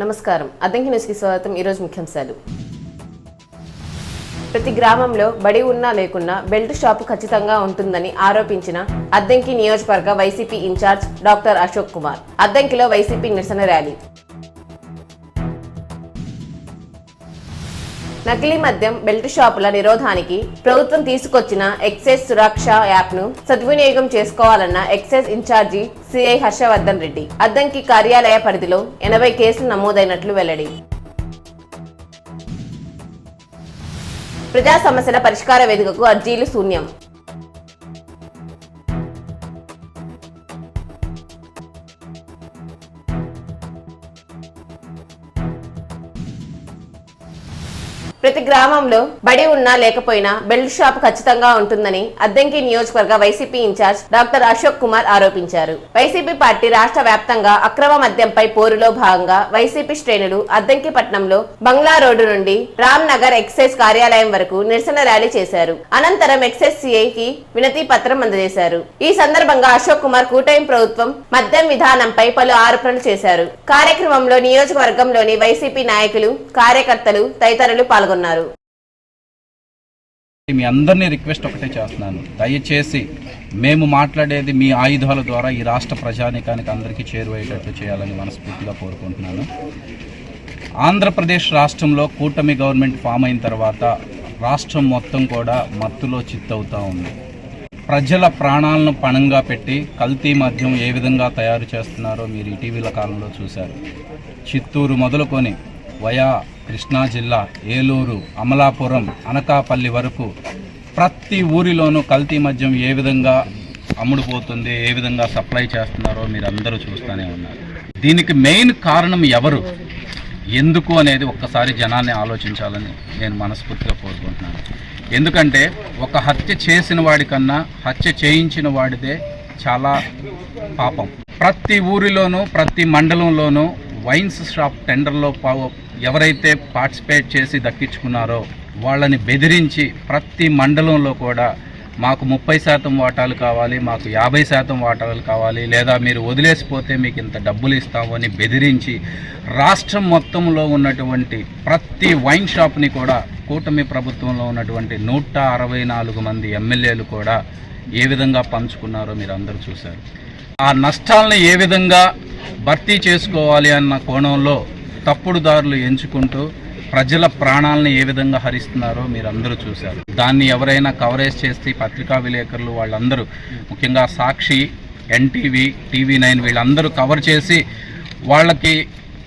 నమస్కారం. అద్దంకి న్యూస్కి స్వాగతం. ఈరోజు ముఖ్యాంశాలు. ప్రతి గ్రామంలో బడి ఉన్నా లేకున్నా బెల్ట్ షాపు ఖచ్చితంగా ఉంటుందని ఆరోపించిన అద్దంకి నియోజకవర్గ YCP incharge doctor Ashok Kumar. అద్దంకిలో YCP నిరసన ర్యాలీ. నకిలీ మద్యం బెల్ట్ షాపుల నిరోధానికి ప్రభుత్వం తీసుకొచ్చిన ఎక్సైజ్ సురక్ష యాప్ను సద్వినియోగం చేసుకోవాలన్న excise incharge CI Harshavardhan Reddy. Addanki కార్యాలయ పరిధిలో ఎనభై కేసులు నమోదైనట్లు వెల్లడి. ప్రజా సమస్యల పరిష్కార వేదికకు అర్జీలు శూన్యం. గ్రామంలో బడి ఉన్నా లేకపోయినా బెల్ట్ షాప్ ఖచ్చితంగా ఉంటుందని అద్దంకి నియోజకవర్గ YCP incharge doctor Ashok Kumar ఆరోపించారు. వైసీపీ పార్టీ రాష్ట్ర వ్యాప్తంగా అక్రమ మద్యంపై పోరులో భాగంగా వైసీపీ శ్రేణులు అద్దంకి పట్నంలో బంగ్లా రోడ్డు నుండి రామ్ నగర్ ఎక్సైజ్ కార్యాలయం వరకు నిరసన ర్యాలీ చేశారు. అనంతరం ఎక్సైజ్ సిఐకి వినతి పత్రం అందజేశారు. ఈ సందర్భంగా అశోక్ కుమార్ కూటమి ప్రభుత్వం మద్యం విధానంపై పలు ఆరోపణలు చేశారు. కార్యక్రమంలో నియోజకవర్గంలోని వైసీపీ నాయకులు కార్యకర్తలు తదితరులు పాల్గొన్నారు. మీ అందరినీ రిక్వెస్ట్ ఒకటే చేస్తున్నాను. దయచేసి మేము మాట్లాడేది మీ ఆయుధాల ద్వారా ఈ రాష్ట్ర ప్రజానికానికి అందరికీ చేరువయ్యేటట్లు చేయాలని మనస్ఫూర్తిగా కోరుకుంటున్నాను. ఆంధ్రప్రదేశ్ రాష్ట్రంలో కూటమి గవర్నమెంట్ ఫామ్ అయిన తర్వాత రాష్ట్రం మొత్తం కూడా మత్తులో చిత్తవుతూ ఉంది. ప్రజల ప్రాణాలను పణంగా పెట్టి కల్తీ మద్యం ఏ విధంగా తయారు చేస్తున్నారో మీరు ఇటీవల కాలంలో చూశారు. చిత్తూరు మొదలుకొని వయా కృష్ణా జిల్లా ఏలూరు అమలాపురం అనకాపల్లి వరకు ప్రతి ఊరిలోనూ కల్తీ మద్యం ఏ విధంగా అమ్ముడుపోతుంది ఏ విధంగా సప్లై చేస్తున్నారో మీరు అందరూ చూస్తూనే ఉన్నారు. దీనికి మెయిన్ కారణం ఎవరు? ఎందుకు అనేది ఒక్కసారి జనాన్ని ఆలోచించాలని నేను మనస్ఫూర్తిగా కోరుకుంటున్నాను. ఎందుకంటే ఒక హత్య చేసిన వాడికన్నా హత్య చేయించిన వాడిదే చాలా పాపం. ప్రతి ఊరిలోనూ ప్రతి మండలంలోనూ వైన్స్ షాప్ టెండర్లో పావ- ఎవరైతే పార్టిసిపేట్ చేసి దక్కించుకున్నారో వాళ్ళని బెదిరించి ప్రతి మండలంలో కూడా మాకు ముప్పై శాతం వాటాలు కావాలి మాకు యాభై శాతం వాటాలు కావాలి లేదా మీరు వదిలేసిపోతే మీకు ఇంత డబ్బులు ఇస్తామని బెదిరించి రాష్ట్రం మొత్తంలో ఉన్నటువంటి ప్రతి వైన్ షాప్ని కూడా కూటమి ప్రభుత్వంలో ఉన్నటువంటి నూట అరవై నాలుగు మంది ఎమ్మెల్యేలు కూడా ఏ విధంగా పంచుకున్నారో మీరు అందరూ చూశారు. ఆ నష్టాలను ఏ విధంగా భర్తీ చేసుకోవాలి అన్న కోణంలో తప్పుడు దారులు ఎంచుకుంటూ ప్రజల ప్రాణాలను ఏ విధంగా హరిస్తున్నారో మీరు అందరూ చూశారు. దాన్ని ఎవరైనా కవరేజ్ చేస్తే పత్రికా విలేకరులు వాళ్ళందరూ ముఖ్యంగా సాక్షి ఎన్టీవీ టీవీ నైన్ వీళ్ళందరూ కవర్ చేసి వాళ్ళకి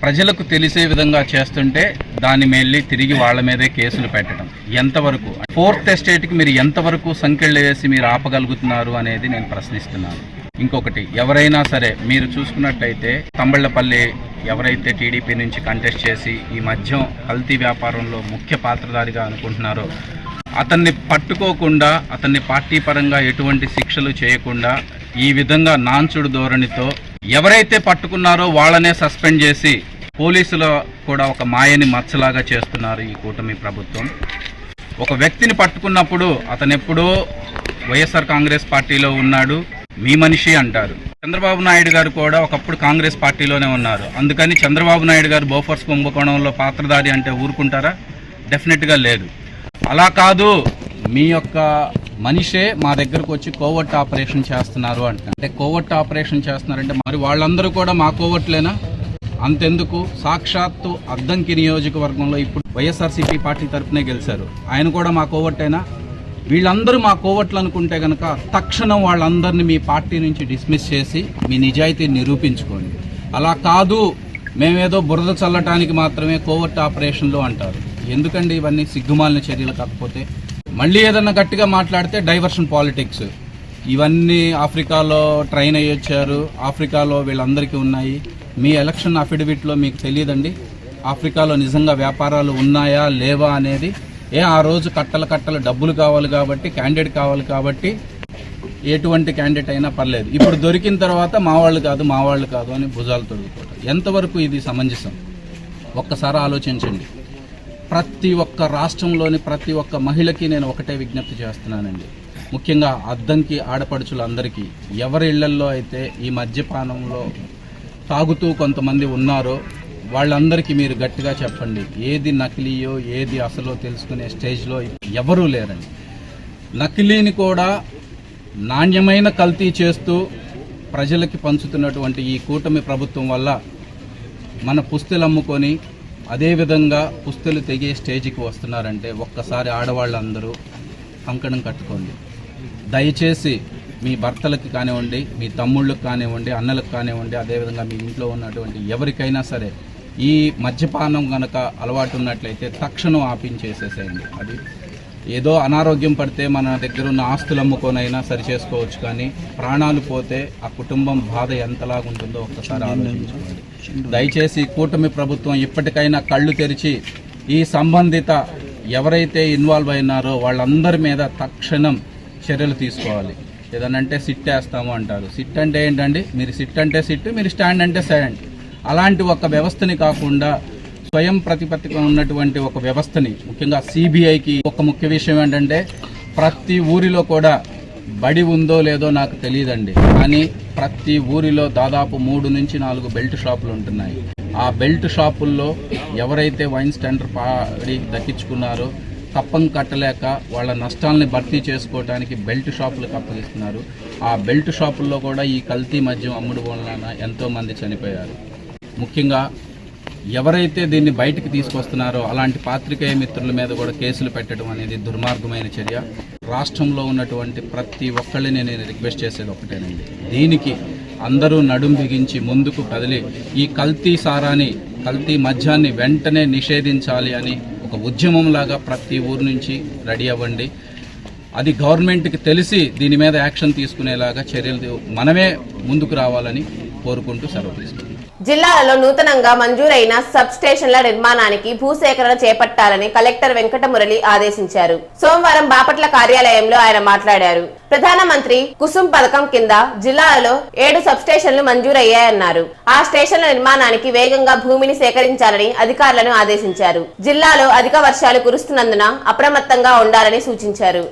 ప్రజలకు తెలిసే విధంగా చేస్తుంటే దాని వెళ్ళి తిరిగి వాళ్ళ మీదే కేసులు పెట్టడం. ఎంతవరకు? ఫోర్త్ ఎస్టేట్కి మీరు ఎంతవరకు సంఖ్యలు వేసి మీరు ఆపగలుగుతున్నారు అనేది నేను ప్రశ్నిస్తున్నాను. ఇంకొకటి ఎవరైనా సరే మీరు చూసుకున్నట్టయితే తంబళ్ళపల్లి ఎవరైతే టీడీపీ నుంచి కంటెస్ట్ చేసి ఈ మద్యం కల్తీ వ్యాపారంలో ముఖ్య పాత్రధారిగా అనుకుంటున్నారో అతన్ని పట్టుకోకుండా అతన్ని పార్టీ పరంగా ఎటువంటి శిక్షలు చేయకుండా ఈ విధంగా నాంచుడు ధోరణితో ఎవరైతే పట్టుకున్నారో వాళ్ళనే సస్పెండ్ చేసి పోలీసులు కూడా ఒక మాయని మచ్చలాగా చేస్తున్నారు ఈ కూటమి ప్రభుత్వం. ఒక వ్యక్తిని పట్టుకున్నప్పుడు అతనెప్పుడో వైఎస్ఆర్ కాంగ్రెస్ పార్టీలో ఉన్నాడు మీ మనిషి అంటారు. చంద్రబాబు నాయుడు గారు కూడా ఒకప్పుడు కాంగ్రెస్ పార్టీలోనే ఉన్నారు. అందుకని చంద్రబాబు నాయుడు గారు బోఫర్స్ కుంభకోణంలో పాత్రధారి అంటే ఊరుకుంటారా? డెఫినెట్గా లేదు. అలా కాదు మీ యొక్క మనిషే మా దగ్గరకు వచ్చి కోవర్ట్ ఆపరేషన్ చేస్తున్నారు అంటే. అంటే కోవర్ట్ ఆపరేషన్ చేస్తున్నారంటే మరి వాళ్ళందరూ కూడా మా కోవట్లేనా అంతెందుకు? సాక్షాత్తు అద్దంకి నియోజకవర్గంలో ఇప్పుడు వైఎస్ఆర్సీపీ పార్టీ తరఫునే గెలిచారు. ఆయన కూడా మా కోవట్టేనా వీళ్ళందరూ మా కోవట్లు అనుకుంటే గనక తక్షణం వాళ్ళందరినీ మీ పార్టీ నుంచి డిస్మిస్ చేసి మీ నిజాయితీని నిరూపించుకోండి. అలా కాదు మేమేదో బురద చల్లటానికి మాత్రమే కోవర్ట్ ఆపరేషన్లు అంటారు. ఎందుకండి ఇవన్నీ సిగ్గుమాలిన చర్యలు కాకపోతే? మళ్ళీ ఏదన్నా గట్టిగా మాట్లాడితే డైవర్షన్ పాలిటిక్స్. ఇవన్నీ ఆఫ్రికాలో ట్రైన్ అయ్యి వచ్చారు. ఆఫ్రికాలో వీళ్ళందరికీ ఉన్నాయి. మీ ఎలక్షన్ అఫిడవిట్లో మీకు తెలియదండి. ఆఫ్రికాలో నిజంగా వ్యాపారాలు ఉన్నాయా లేవా అనేది ఏ ఆ రోజు కట్టలు కట్టలు డబ్బులు కావాలి కాబట్టి క్యాండిడేట్ కావాలి కాబట్టి ఎటువంటి క్యాండిడేట్ అయినా పర్లేదు. ఇప్పుడు దొరికిన తర్వాత మా వాళ్ళు కాదు మా వాళ్ళు కాదు అని భుజాలు తొడుగుకోవటం. ఎంతవరకు ఇది సమంజసం? ఒక్కసారి ఆలోచించండి. ప్రతి ఒక్క రాష్ట్రంలోని ప్రతి ఒక్క మహిళకి నేను ఒకటే విజ్ఞప్తి చేస్తున్నానండి. ముఖ్యంగా అద్దంకి ఆడపడుచులందరికీ ఎవరి ఇళ్ళల్లో అయితే ఈ మద్యపానంలో తాగుతూ కొంతమంది ఉన్నారో వాళ్ళందరికీ మీరు గట్టిగా చెప్పండి. ఏది నకిలీయో ఏది అసలో తెలుసుకునే స్టేజ్లో ఎవరూ లేరండి. నకిలీని కూడా నాణ్యమైన కల్తీ చేస్తూ ప్రజలకి పంచుతున్నటువంటి ఈ కూటమి ప్రభుత్వం వల్ల మన పుస్తులు అమ్ముకొని అదేవిధంగా పుస్తులు తెగే స్టేజ్కి వస్తున్నారంటే ఒక్కసారి ఆడవాళ్ళందరూ కంకణం కట్టుకోండి. దయచేసి మీ భర్తలకు కానివ్వండి మీ తమ్ముళ్ళకి కానివ్వండి అన్నలకు కానివ్వండి అదేవిధంగా మీ ఇంట్లో ఉన్నటువంటి ఎవరికైనా సరే ఈ మద్యపానం గనక అలవాటు ఉన్నట్లయితే తక్షణం ఆపించేసేసేయండి. అది ఏదో అనారోగ్యం పడితే మన దగ్గర ఉన్న ఆస్తులు అమ్ముకొనైనా సరి చేసుకోవచ్చు కానీ ప్రాణాలు పోతే ఆ కుటుంబం బాధ ఎంతలాగా ఉంటుందో ఒక్కసారి ఆలోచించుకోండి. దయచేసి కూటమి ప్రభుత్వం ఇప్పటికైనా కళ్ళు తెరిచి ఈ సంబంధిత ఎవరైతే ఇన్వాల్వ్ అయినారో వాళ్ళందరి మీద తక్షణం చర్యలు తీసుకోవాలి. ఏదనంటే సిట్ వేస్తాము అంటారు. సిట్ అంటే ఏంటండి? మీరు సిట్ అంటే సిట్ మీరు స్టాండ్ అంటే స్టాండ్. అలాంటి ఒక వ్యవస్థని కాకుండా స్వయం ప్రతిపత్తిగా ఉన్నటువంటి ఒక వ్యవస్థని ముఖ్యంగా సిబిఐకి ఒక ముఖ్య విషయం ఏంటంటే ప్రతి ఊరిలో కూడా బడి ఉందో లేదో నాకు తెలియదండి. కానీ ప్రతి ఊరిలో దాదాపు మూడు నుంచి నాలుగు బెల్ట్ షాపులు ఉంటున్నాయి. ఆ బెల్ట్ షాపుల్లో ఎవరైతే వైన్ స్టాండర్ పాడి దక్కించుకున్నారో కప్పం కట్టలేక వాళ్ళ నష్టాలని భర్తీ చేసుకోవడానికి బెల్ట్ షాపులకు అప్పగిస్తున్నారు. ఆ బెల్ట్ షాపుల్లో కూడా ఈ కల్తీ మద్యం అమ్ముడు వలన ఎంతోమంది చనిపోయారు. ముఖ్యంగా ఎవరైతే దీన్ని బయటికి తీసుకొస్తున్నారో అలాంటి పాత్రికేయ మిత్రుల మీద కూడా కేసులు పెట్టడం అనేది దుర్మార్గమైన చర్య. రాష్ట్రంలో ఉన్నటువంటి ప్రతి ఒక్కళ్ళని నేను రిక్వెస్ట్ చేసేది ఒకటేనండి. దీనికి అందరూ నడుం బిగించి ముందుకు కదిలి ఈ కల్తీ సారాన్ని కల్తీ మద్యాన్ని వెంటనే నిషేధించాలి అని ఒక ఉద్యమంలాగా ప్రతి ఊరు నుంచి రెడీ అవ్వండి. అది గవర్నమెంట్కి తెలిసి దీని మీద యాక్షన్ తీసుకునేలాగా చర్యలు మనమే ముందుకు రావాలని కోరుకుంటూ సెలవు తీసుకుంటాం జిల్లాలలో నూతనంగా మంజూరైన సబ్ స్టేషన్ల నిర్మాణానికి భూసేకరణ చేపట్టాలని కలెక్టర్ వెంకటమురళి ఆదేశించారు. సోమవారం బాపట్ల కార్యాలయంలో ఆయన మాట్లాడారు. ప్రధానమంత్రి కుసుమ్ పథకం కింద జిల్లాలలో ఏడు సబ్ స్టేషన్లు మంజూరయ్యాయన్నారు. ఆ స్టేషన్ల నిర్మాణానికి వేగంగా భూమిని సేకరించాలని అధికారులను ఆదేశించారు. జిల్లాలో అధిక వర్షాలు కురుస్తున్నందున అప్రమత్తంగా ఉండాలని సూచించారు.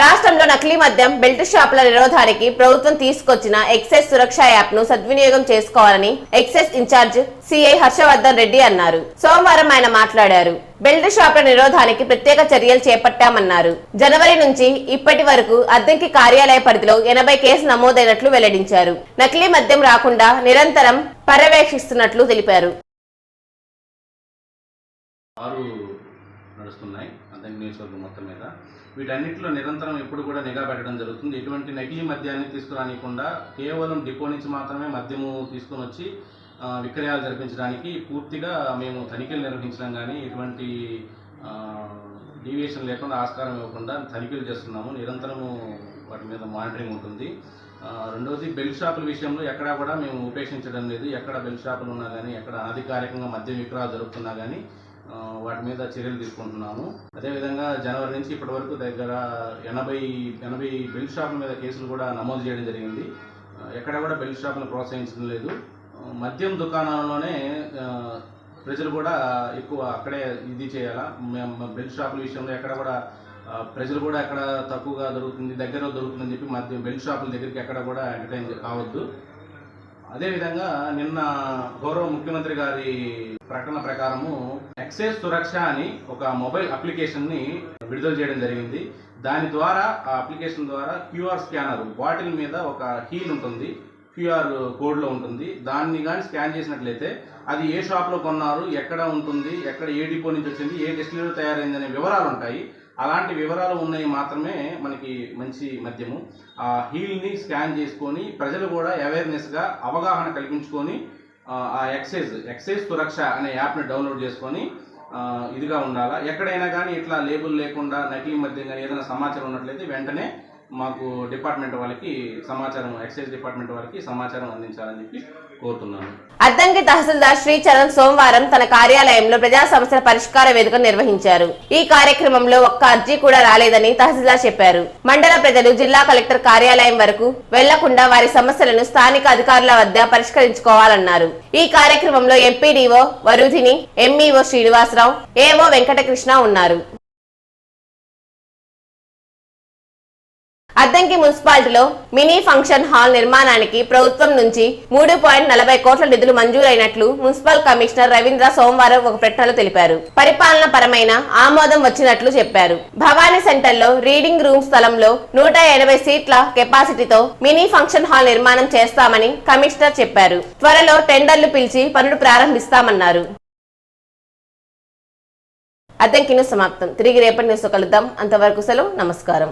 రాష్ట్రంలో నకిలీ మద్యం బెల్ట్ షాపుల నిరోధానికి ప్రభుత్వం తీసుకొచ్చిన ఎక్సైజ్ సురక్ష యాప్ను సద్వినియోగం చేసుకోవాలని excise incharge CI Harshavardhan Reddy అన్నారు. సోమవారం ఆయన మాట్లాడారు. బెల్ట్ షాపుల నిరోధానికి ప్రత్యేక చర్యలు చేపట్టామన్నారు. జనవరి నుంచి ఇప్పటి వరకు అద్దెకి కార్యాలయ పరిధిలో ఎనభై కేసు నమోదైనట్లు వెల్లడించారు. నకిలీ మద్యం రాకుండా నిరంతరం పర్యవేక్షిస్తున్నట్లు తెలిపారు. ఆరు నడుస్తున్నాయి. అద్దెం నియోజకవర్గం మొత్తం వీటన్నిటిలో నిరంతరం ఎప్పుడు కూడా నిఘా పెట్టడం జరుగుతుంది. ఎటువంటి నకిలీ మద్యాన్ని తీసుకురానికుండా కేవలం డిపో నుంచి మాత్రమే మద్యము తీసుకొని వచ్చి విక్రయాలు జరిపించడానికి పూర్తిగా మేము తనిఖీలు నిర్వహించడం కానీ ఎటువంటి డీవియేషన్ లేకుండా ఆస్కారం ఇవ్వకుండా తనిఖీలు చేస్తున్నాము. నిరంతరము వాటి మీద మానిటరింగ్ ఉంటుంది. రెండవది బెల్ షాపుల విషయంలో ఎక్కడా కూడా మేము ఉపేక్షించడం లేదు. ఎక్కడ బెల్ షాపులు ఉన్నా కానీ ఎక్కడ అనధికారికంగా మద్యం విక్రయాలు జరుగుతున్నా కానీ వాటి మీద చర్యలు తీసుకుంటున్నాము. అదేవిధంగా జనవరి నుంచి ఇప్పటి వరకు దగ్గర ఎనభై ఎనభై బెల్ షాపుల మీద కేసులు కూడా నమోదు చేయడం జరిగింది. ఎక్కడ కూడా బెల్ షాపులను ప్రోత్సహించడం లేదు. మద్యం దుకాణాల్లోనే ప్రజలు కూడా ఎక్కువ అక్కడే ఇది చేయాలా? మేము బెల్ షాపుల విషయంలో ఎక్కడ కూడా ప్రజలు కూడా ఎక్కడ తక్కువగా దొరుకుతుంది దగ్గర దొరుకుతుందని చెప్పి మద్యం బెల్ షాపుల దగ్గరికి ఎక్కడ కూడా ఎంటర్టైన్ కావద్దు. అదేవిధంగా నిన్న గౌరవ ముఖ్యమంత్రి గారి ప్రకటన ప్రకారము ఎక్సైజ్ సురక్ష అని ఒక మొబైల్ అప్లికేషన్ని విడుదల చేయడం జరిగింది. దాని ద్వారా ఆ అప్లికేషన్ ద్వారా క్యూఆర్ స్కానర్ బాటిల్ మీద ఒక హీల్ ఉంటుంది క్యూఆర్ కోడ్లో ఉంటుంది. దాన్ని కానీ స్కాన్ చేసినట్లయితే అది ఏ షాప్లో కొన్నారు ఎక్కడ ఉంటుంది ఎక్కడ ఏ డిపో నుంచి వచ్చింది ఏ డిస్టిలరీ తయారైంది అనే వివరాలు ఉంటాయి. అలాంటి వివరాలు ఉన్నాయి మాత్రమే మనకి మంచి మద్యము ఆ హీల్ని స్కాన్ చేసుకొని ప్రజలు కూడా అవేర్నెస్గా అవగాహన కల్పించుకొని ఆ, ఎక్సైజ్ ఎక్సైజ్ సురక్ష అనే యాప్ని డౌన్లోడ్ చేసుకొని ఇదిగా ఉండాలా? ఎక్కడైనా కానీ ఇట్లా లేబుల్ లేకుండా నకిలీ మద్యం కానీ ఏదైనా సమాచారం ఉన్నట్లయితే వెంటనే మాకు డిపార్ట్మెంట్ వాళ్ళకి సమాచారం ఎక్సైజ్ డిపార్ట్మెంట్ వాళ్ళకి సమాచారం అందించాలని చెప్పి కోరుతున్నాను. అద్దంకి తహసీల్దార్ శ్రీచరణ్ సోమవారం తన కార్యాలయంలో ప్రజా సమస్యల పరిష్కార వేదిక నిర్వహించారు. ఈ కార్యక్రమంలో ఒక్క అర్జీ కూడా రాలేదని తహసీల్దార్ చెప్పారు. మండల ప్రజలు జిల్లా కలెక్టర్ కార్యాలయం వరకు వెళ్ళకుండా వారి సమస్యలను స్థానిక అధికారుల వద్ద పరిష్కరించుకోవాలన్నారు. ఈ కార్యక్రమంలో MPDO Varudhini MEO Srinivasarao AO Venkatakrishna ఉన్నారు. అద్దంకి మున్సిపాలిటీలో మినీ ఫంక్షన్ హాల్ నిర్మాణానికి ప్రభుత్వం నుంచి మూడు పాయింట్ నలభై కోట్ల నిధులు మంజూరైనట్లు మున్సిపల్ కమిషనర్ రవీంద్ర సోమవారం ఒక ప్రకటనలో తెలిపారు. పరిపాలన పరమైన ఆమోదం వచ్చినట్లు చెప్పారు. భవానీ సెంటర్లో రీడింగ్ రూమ్ స్థలంలో నూట ఎనభై సీట్ల కెపాసిటీతో మినీ ఫంక్షన్ హాల్ నిర్మాణం చేస్తామని కమిషనర్ చెప్పారు. త్వరలో టెండర్లు పిలిచి పనులు ప్రారంభిస్తామన్నారు. అద్దంకిను సమాప్తం. తిరిగి రేపటి న్యూస్ కలుద్దాం. అంతవరకు సెలవు. నమస్కారం.